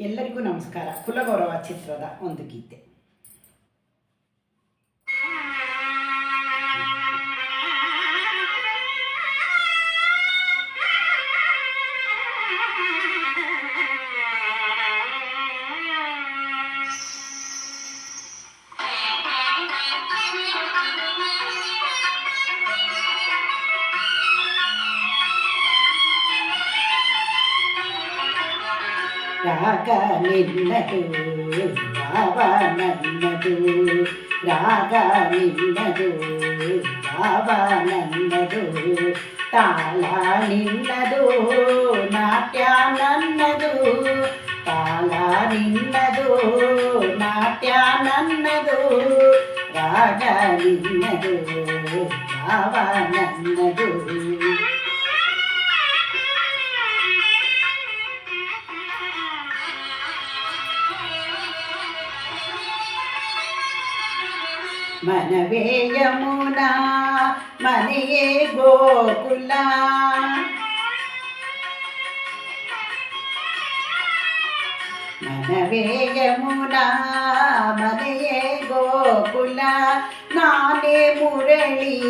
ಎಲ್ಲರಿಗೂ ನಮಸ್ಕಾರ. ಕುಲಗೌರವ ಚಿತ್ರದ ಒಂದು ಗೀತೆ. రాక నిన్నటు రావనన్నటు రాగ నిన్నదు రావనన్నదు తాళ నిన్నదు నాట్యానన్నదు తాళ నిన్నదు నాట్యానన్నదు రాగ నిన్నదు రావనన్నదు మనవేయమునా మనయే గోకుల. మనవేయమునా మనయే గోకుల. నానే మురళి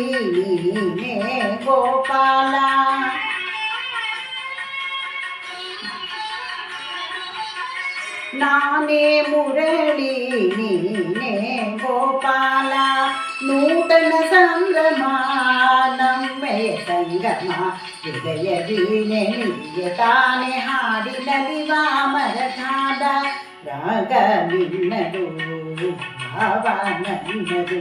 నీనే గోపాల. నానే మురళి నీనే గోపాల. నూతన సంగమానమ్మయ సంగమా హృదయ వీణೆ ನಿತ್ಯ ತಾನೆ ಹಾಡಿನಲ್ಲಿ ವಾಮರನಾದ ರಾಗ ನಿನ್ನದು ಭಾವ ನನ್ನದು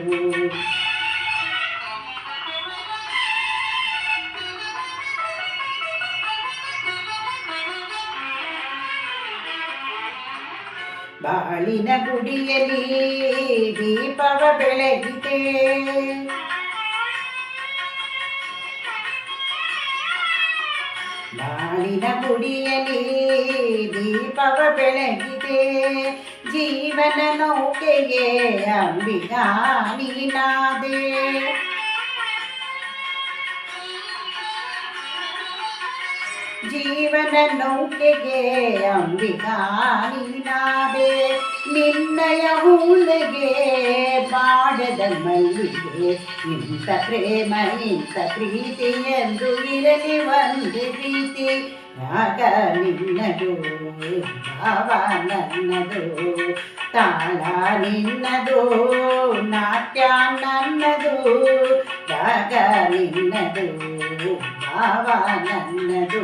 ಬಾಳಿನ ಗುಡಿಯಲ್ಲಿ ದೀಪವ ಬೆಳಗಿದೆ. ಬಾಳಿನ ಗುಡಿಯಲ್ಲಿ ದೀಪವ ಬೆಳಗಿದೆ. ಜೀವನ ನೌಕೆಗೆ ಅಂಬಿಗಾ ನೀನಾದೆ. ಜೀವನ ನೌಕೆಗೆ ಅಂಬಿಕಾ ನೀನಾದೆ ನಿನ್ನಯ ಹೂಲೆಗೆ ಬಾಡದ ಮಲ್ಲಿಗೆ ಇಂಥ ಪ್ರೇಮ ಇಂಥ ಪ್ರೀತಿ ಎಂದು ಇರಲಿ ಒಂದು ಪ್ರೀತಿ ರಾಗ ನಿನ್ನದು ಭಾವ ನನ್ನದು ತಾಳ ನಿನ್ನದು ನಾಟ್ಯ ನನ್ನದು ರಾಗ ನಿನ್ನದು ಭಾವ ನನ್ನದು